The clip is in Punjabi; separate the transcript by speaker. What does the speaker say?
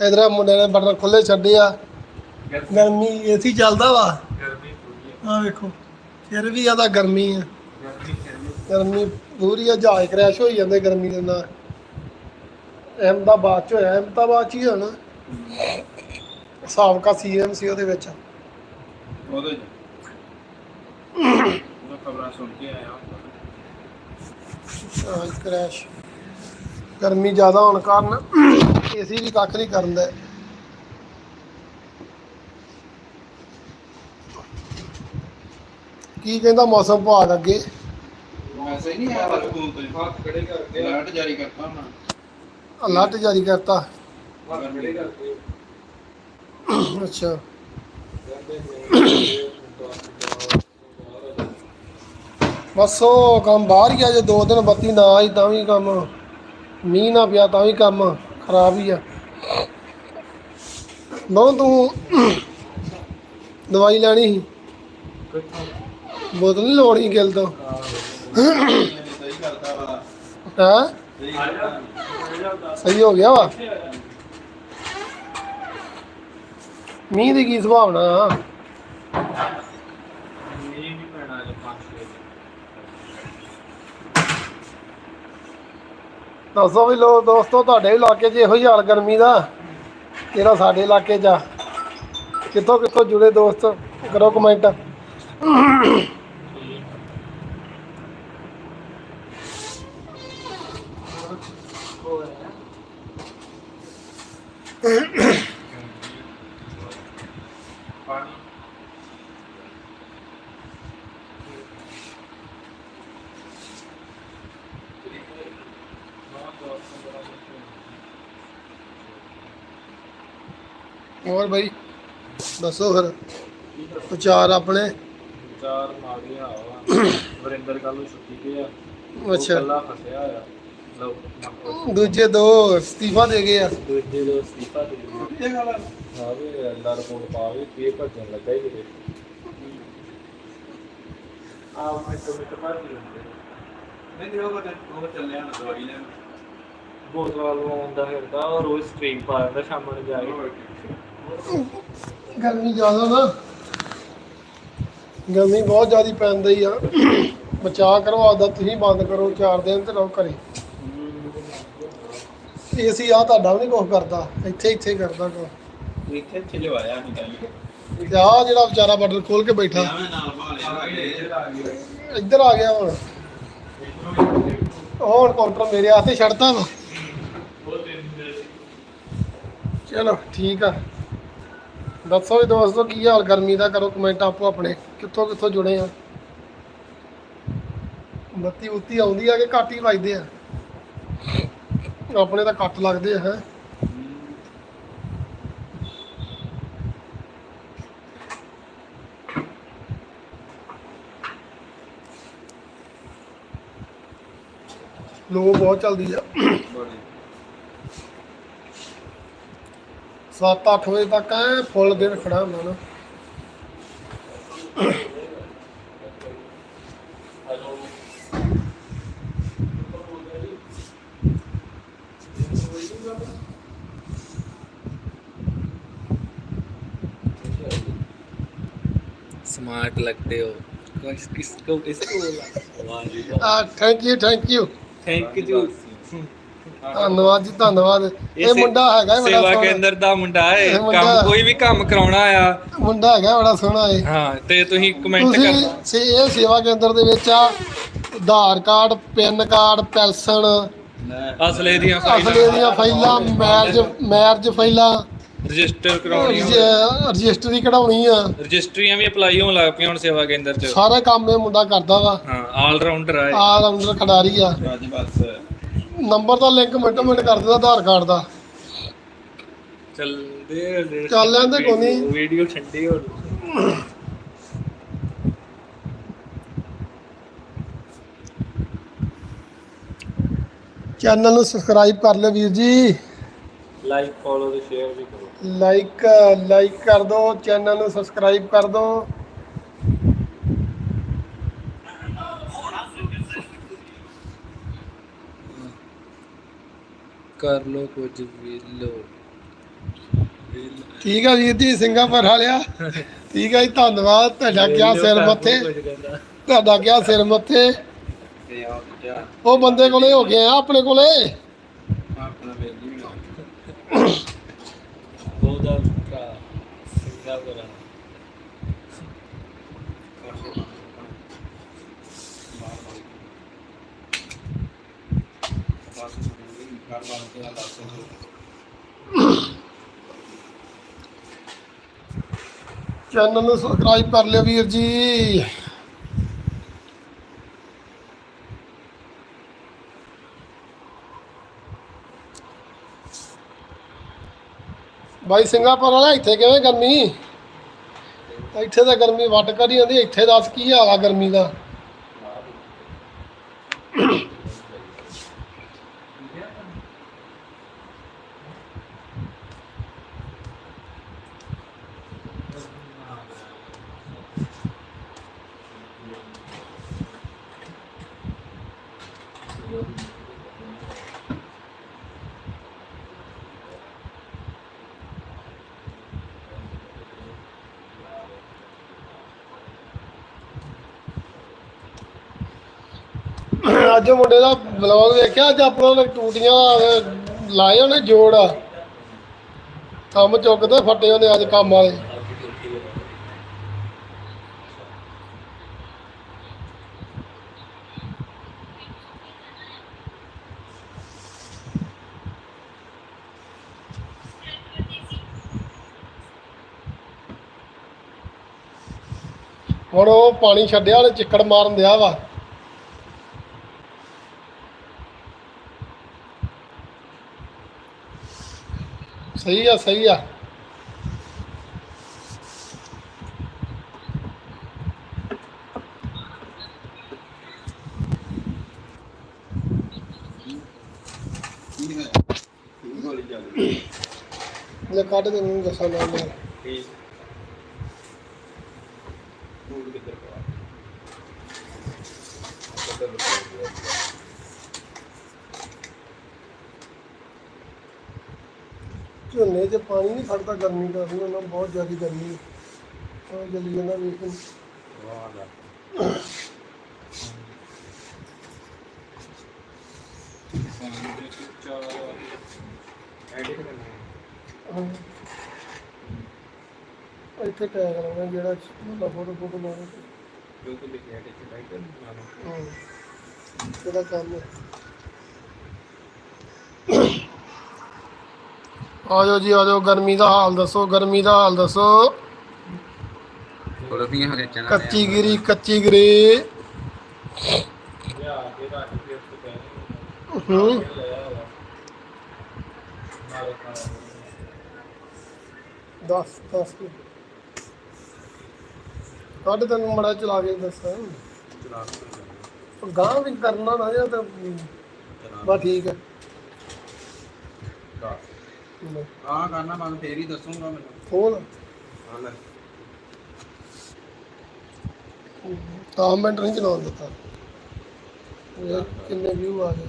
Speaker 1: ਇਧਰ ਮੁੰਡੇ ਨੇ ਬਟਨ ਖੁੱਲੇ ਛੱਡੇ ਆ। ਗਰਮੀ। ਏਸੀ ਚੱਲਦਾ ਵਾ।
Speaker 2: ਗਰਮੀ ਪੂਰੀ
Speaker 1: ਆ। ਵੇਖੋ ਫਿਰ ਵੀ ਆਦਾ ਗਰਮੀ ਆ।
Speaker 2: ਗਰਮੀ
Speaker 1: ਪੂਰੀ ਆ ਜਹਾਜ਼ ਕ੍ਰੈਸ਼ ਹੋਈ ਜਾਂਦੇ ਗਰਮੀ ਦੇ ਨਾਲ। ਅਹਿਮਦਾਬਾਦ ਚ ਹੋਇਆ ਅਹਿਮਦਾਬਾਦ ਚ ਹੀ ਹੋਣਾ। ਸਾਬਕਾ ਸੀਐਮ ਸੀ ਉਹਦੇ ਵਿੱਚ।
Speaker 2: ਉਹਦੇ ਉਹ ਖਬਰਾਂ ਸੁਣ ਕੇ ਆਇਆ
Speaker 1: ਜਹਾਜ਼ ਕ੍ਰੈਸ਼ ਗਰਮੀ ਜ਼ਿਆਦਾ ਹੋਣ ਕਾਰਨ ਏਸੀ ਵੀ ਕੱਖ ਨਹੀਂ ਕਰਨ ਦਾ। ਕੀ ਕਹਿੰਦਾ ਮੌਸਮ ਵਿਭਾਗ ਅੱਗੇ?
Speaker 2: ਮੈਸੇਜ ਨਹੀਂ ਆਇਆ ਸਕੂਲ ਤੋਂ ਹੱਥ ਖੜੇ ਕਰਕੇ ਅਲਰਟ ਜਾਰੀ ਕਰਤਾ ਉਹਨਾਂ
Speaker 1: ਅਲਰਟ ਜਾਰੀ ਕਰਤਾ।
Speaker 2: ਹੱਥ ਖੜੇ ਕਰਕੇ।
Speaker 1: ਅੱਛਾ। ਬਸ ਉਹ ਕੰਮ ਬਾਹਰ ਹੀ ਆ ਜੇ ਦੋ ਦਿਨ ਬੱਤੀ ਨਾ ਆਈ ਤਾਂ ਵੀ ਕੰਮ ਮੀਂਹ ਨਾ ਪਿਆ ਤਾਂ ਵੀ ਕੰਮ। ਖਰਾਬ ਹੀ ਆ। ਬਹੁ ਤੂੰ ਦਵਾਈ ਲੈਣੀ ਸੀ। ਬੋਤਲ ਨਹੀਂ ਲੋੜੀ ਗਿਲ ਤੋਂ।
Speaker 2: ਸਹੀ ਸਹੀ
Speaker 1: ਹੋ ਗਿਆ ਵਾ। ਮੀਂਹ ਦੀ ਕੀ ਸੁਭਾਵਨਾ ਆ?
Speaker 2: ਨਹੀਂ ਪੈਣਾ ਜੇ ਪੰਜ ਛੇ
Speaker 1: ਦੱਸੋ ਵੀ ਲੋ ਦੋਸਤੋ, ਤੁਹਾਡੇ ਇਲਾਕੇ 'ਚ ਇਹੋ ਹੀ ਹਾਲ ਗਰਮੀ ਦਾ? ਜਿਹੜਾ ਸਾਡੇ ਇਲਾਕੇ 'ਚ ਆ? ਕਿੱਥੋਂ ਕਿੱਥੋਂ ਜੁੜੇ ਦੋਸਤ? ਕਰੋ ਕਮੈਂਟ
Speaker 2: ਪਾਣੀ
Speaker 1: ਹੋਰ ਬਈ ਦੱਸੋ ਫਿਰ ਵਿਚਾਰ ਆਪਣੇ।
Speaker 2: ਚਾਰ ਮਾਰੀਆਂ ਵਾ। ਵਰਿੰਦਰ ਕੱਲ ਨੂੰ ਛੁੱਟੀ ਤੇ ਆ। ਉਹ
Speaker 1: ਅੱਛਾ।
Speaker 2: ਇਕੱਲਾ ਫਸਿਆ ਹੋਇਆ। ਲਓ
Speaker 1: ਦੂਜੇ ਦੋ ਅਸਤੀਫਾ ਦੇ ਗਏ ਆ।
Speaker 2: ਦੂਜੇ ਦੋ ਸਤੀਫਾ ਦੇ ਇਹ ਗੱਲ ਆਵੇ ਅੱਲਾ ਰਿਪੋਰਟ ਪਾਵੇ ਤੇ ਭੱਜਣ ਲੱਗਾ ਹੀ ਕਿਤੇ। ਆ ਮੈਂ ਤੋਂ ਮਿੱਟ ਮਾਰ ਦੀ ਨਹੀਂ ਨਹੀਂ ਉਹ ਬਟ ਉਹ ਚੱਲਿਆ ਨਾ ਦਵਾਈ ਲੈਣ। ਬੋਤਲ ਲਵਾਉਂਦਾ ਫਿਰਦਾ ਉਹ ਰੋਜ਼ ਸਟ੍ਰੀਮ ਪਾ ਦਿੰਦਾ ਸ਼ਾਮ ਨੂੰ ਜਾ ਕੇ।
Speaker 1: ਗਰਮੀ ਜ਼ਿਆਦਾ ਨਾ। ਗਰਮੀ ਬਹੁਤ ਜ਼ਿਆਦਾ ਪੈਂਦੀ ਆ। ਬਚਾਅ ਕਰੋ ਆਪਦਾ ਤੁਸੀਂ ਬੰਦ ਕਰੋ ਚਾਰ ਦਿਨ ਤੇ ਰਹੋ ਘਰੇ। ਏਸੀ ਆ ਤੁਹਾਡਾ ਵੀ ਨਹੀਂ ਕੁਛ ਕਰਦਾ ਇੱਥੇ ਇੱਥੇ ਕਰਦਾ ਕੋ
Speaker 2: ਇੱਥੇ ਇੱਥੇ ਲਵਾਇਆ ਨਹੀਂ ਕਾਈ
Speaker 1: ਤੇ ਆ ਜਿਹੜਾ ਵਿਚਾਰਾ ਬਟਨ ਖੋਲ ਕੇ ਬੈਠਾ। ਇੱਧਰ ਆ ਗਿਆ ਹੁਣ। ਉਹ ਹੁਣ ਕਾਊਂਟਰ ਮੇਰੇ ਹੱਥੇ ਛੱਡਤਾ ਵਾ। ਚਲੋ ਠੀਕ ਆ। ਦੱਸੋ ਵੀ ਦੋਸਤੋ, ਕੀ ਹਾਲ? ਗਰਮੀ ਦਾ ਕਰੋ ਕਮੈਂਟ ਆਪੋ ਆਪਣੇ। ਕਿੱਥੋਂ ਕਿੱਥੋਂ ਜੁੜੇ ਆ? ਬੱਤੀ ਉੱਤੀ ਆਉਂਦੀ ਆ ਕਿ ਘੱਟ ਹੀ ਵੱਜਦੇ ਆ? ਆਪਣੇ ਤਾਂ ਕੱਟ ਲੱਗਦੇ ਆ, ਹੈ। ਲੋ ਬਹੁਤ ਚੱਲਦੀ ਆ। 7-8 ਵਜੇ ਤੱਕ ਐ ਫੁੱਲ ਦਿਨ ਖੜਾ ਹੁੰਦਾ ਨਾ
Speaker 2: स्मार्ट लगते हो किस किसको किसको बोला
Speaker 1: ਆ thank you thank you
Speaker 2: thank you
Speaker 1: ਧੰਨਵਾਦ ਜੀ ਧੰਨਵਾਦ। ਇਹ ਮੁੰਡਾ ਹੈਗਾ ਹੀ ਬੜਾ
Speaker 3: ਸੇਵਾ
Speaker 1: ਸੋਹਣਾ।
Speaker 3: ਕੇਂਦਰ ਦਾ ਮੁੰਡਾ ਹੈ
Speaker 1: ਮੁੰਡਾ-
Speaker 3: ਕੰਮ ਕੋਈ ਵੀ ਕੰਮ ਕਰਾਉਣਾ ਆ।
Speaker 1: ਮੁੰਡਾ ਹੈਗਾ ਬੜਾ ਸੋਹਣਾ ਇਹ
Speaker 3: ਹਾਂ ਤੇ ਤੁਸੀਂ ਕਮੈਂਟ
Speaker 1: ਤੁਸੀਂ
Speaker 3: ਕਰਨਾ।
Speaker 1: ਸੇ ਇਹ ਸੇਵਾ ਕੇਂਦਰ ਦੇ ਵਿੱਚ ਆ Aadhaar card pan card pension.
Speaker 3: ਅਸਲੇ ਦੀਆਂ
Speaker 1: ਅਸਲੇ ਦੀਆਂ ਫਾਈਲਾਂ। ਮੈਰਿਜ ਮੈਰਿਜ ਫਾਈਲਾਂ।
Speaker 3: ਰਜਿਸਟਰ ਕਰਾਉਣੀ
Speaker 1: ਰਜਿਸਟਰੀ ਕਢਾਉਣੀ ਆ।
Speaker 3: ਰਜਿਸਟਰੀਆਂ ਵੀ ਅਪਲਾਈ ਹੋਣ ਲੱਗ ਪਈਆਂ ਹੁਣ ਸੇਵਾ ਕੇਂਦਰ 'ਚ।
Speaker 1: ਸਾਰਾ ਕੰਮ ਇਹ ਮੁੰਡਾ ਕਰਦਾ ਵਾ।
Speaker 3: ਹਾਂ ਆਲ ਰਾਊਂਡਰ ਆ ਇਹ।
Speaker 1: ਆਲ ਰਾਊਂਡਰ ਖਿਡਾਰੀ ਆ।
Speaker 2: ਅੱਜ ਬਸ।
Speaker 1: ਨੰਬਰ ਦਾ ਲਿੰਕ ਮਿੰਟੋ ਮਿੰਟ ਕਰ ਦਿੰਦਾ ਆਧਾਰ ਕਾਰਡ ਦਾ।
Speaker 3: ਚੱਲਦੇ
Speaker 1: ਚੱਲ ਲੈਂਦੇ ਕੋਈ ਨੀ।
Speaker 3: ਵੀਡੀਓ ਠੰਡੀ ਹੋ
Speaker 1: ਚੈਨਲ ਨੂੰ ਸਬਸਕ੍ਰਾਈਬ ਕਰ ਲਿਓ ਵੀਰ ਜੀ।
Speaker 2: ਲਾਈਕ ਫੋਲੋ ਤੇ ਸ਼ੇਅਰ ਵੀ ਕਰੋ।
Speaker 1: ਲਾਈਕ ਲਾਈਕ ਕਰ ਦਿਓ ਚੈਨਲ ਨੂੰ ਸਬਸਕ੍ਰਾਈਬ ਕਰ ਦਿਓ।
Speaker 3: ਕਰ ਲੋ ਕੁਝ ਵੀ ਲੋ
Speaker 1: ਠੀਕ ਆ ਵੀਰ ਜੀ ਸਿੰਗਾਪੁਰ ਵਾਲਿਆ। ਠੀਕ ਆ ਜੀ ਧੰਨਵਾਦ। ਤੁਹਾਡਾ ਕਿਆ ਸਿਰ ਮੱਥੇ। ਤੁਹਾਡਾ ਕਿਆ ਸਿਰ ਮੱਥੇ। ਉਹ ਬੰਦੇ ਕੋਲੇ ਹੋ ਗਿਆ ਆਪਣੇ ਕੋਲੇ।
Speaker 2: ਆਪਣਾ ਵੇਲੀ ਵੀ
Speaker 3: ਉਹਦਾ ਭਰਾ ਸਿੰਗਾਪੁਰ ਆ
Speaker 1: ਚੈਨਲ ਨੂੰ ਸਬਸਕ੍ਰਾਈਬ ਕਰ ਲਿਓ ਵੀਰ ਜੀ। ਬਾਈ, ਸਿੰਗਾਪੁਰ ਵਾਲਾ ਇੱਥੇ ਕਿਵੇਂ ਗਰਮੀ? ਇੱਥੇ ਤਾਂ ਗਰਮੀ ਵੱਟ ਕਰੀ ਜਾਂਦੀ, ਇੱਥੇ ਦੱਸ ਕੀ ਹਾਲ ਆ ਗਰਮੀ ਦਾ? ਅੱਜ ਮੁੰਡੇ ਦਾ ਬਲੌਗ ਵੇਖਿਆ, ਅੱਜ ਆਪਣਾ ਨੇ ਟੂਟੀਆਂ ਲਾਏ ਉਹਨੇ ਜੋੜ। ਕੰਮ ਚੁੱਕਦੇ ਫੱਟੇ ਉਹਨੇ ਅੱਜ ਕੰਮ ਵਾਲੇ। ਹੁਣ ਉਹ ਪਾਣੀ ਛੱਡਿਆ, ਉਹਨੇ ਚਿੱਕੜ ਮਾਰਨ ਦਿਆ ਵਾ। ਸਹੀ ਆ ਸਹੀ ਆ ਲੈ ਕੱਢ ਦੇ ਨੂੰ ਦੱਸਾਂ ਨਾਲ ਨਾਲ ਝੋਨੇ 'ਚ ਪਾਣੀ ਨਹੀਂ ਖੜਦਾ ਗਰਮੀ ਵੀ ਉਹਨਾਂ ਬਹੁਤ ਜ਼ਿਆਦਾ ਗਰਮੀ ਹੈ। ਉਹ ਜਲੀ ਜਾਂਦਾ ਵੇਖਣ ਹਾਂ। ਇੱਥੇ ਟੈਗ ਲਾਉਣਾ ਜਿਹੜਾ ਮਤਲਬ ਫੋਟੋ ਫੋਟੋ ਲਾਉਣਾ। ਹਾਂ। ਇਹਦਾ ਕੰਮ ਹੈ? ਆ ਜਾਓ ਜੀ ਆ ਜਾਓ ਗਰਮੀ ਦਾ ਹਾਲ ਦੱਸੋ ਗਰਮੀ ਦਾ ਹਾਲ ਦੱਸੋ। ਕੱਚੀ ਗਿਰੀ ਕੱਚੀ ਗਿਰੀ ਹੂੰ। ਦਸ ਦਸ। ਕੱਢ ਤੈਨੂੰ ਮੜਾ ਚਲਾ ਕੇ ਦੱਸਾਂ। ਗਾਂ ਵੀ ਕਰਨਾ ਨਾ ਜਾਂ ਤਾਂ ਬਸ ਠੀਕ ਹੈ। ਲੈ,
Speaker 2: ਆ ਕਰਨਾ ਮੈਂ ਫੇਰ ਹੀ ਦੱਸੂਗਾ ਮੈਨੂੰ।
Speaker 1: ਖੋਲ।
Speaker 2: ਹਾਂ ਲੈ।
Speaker 1: 10 ਮਿੰਟ ਨਹੀਂ ਚਲਾਉਣ ਦਿੱਤਾ। ਇਹ ਕਿੰਨੇ ਵਿਊ ਆ ਗਏ।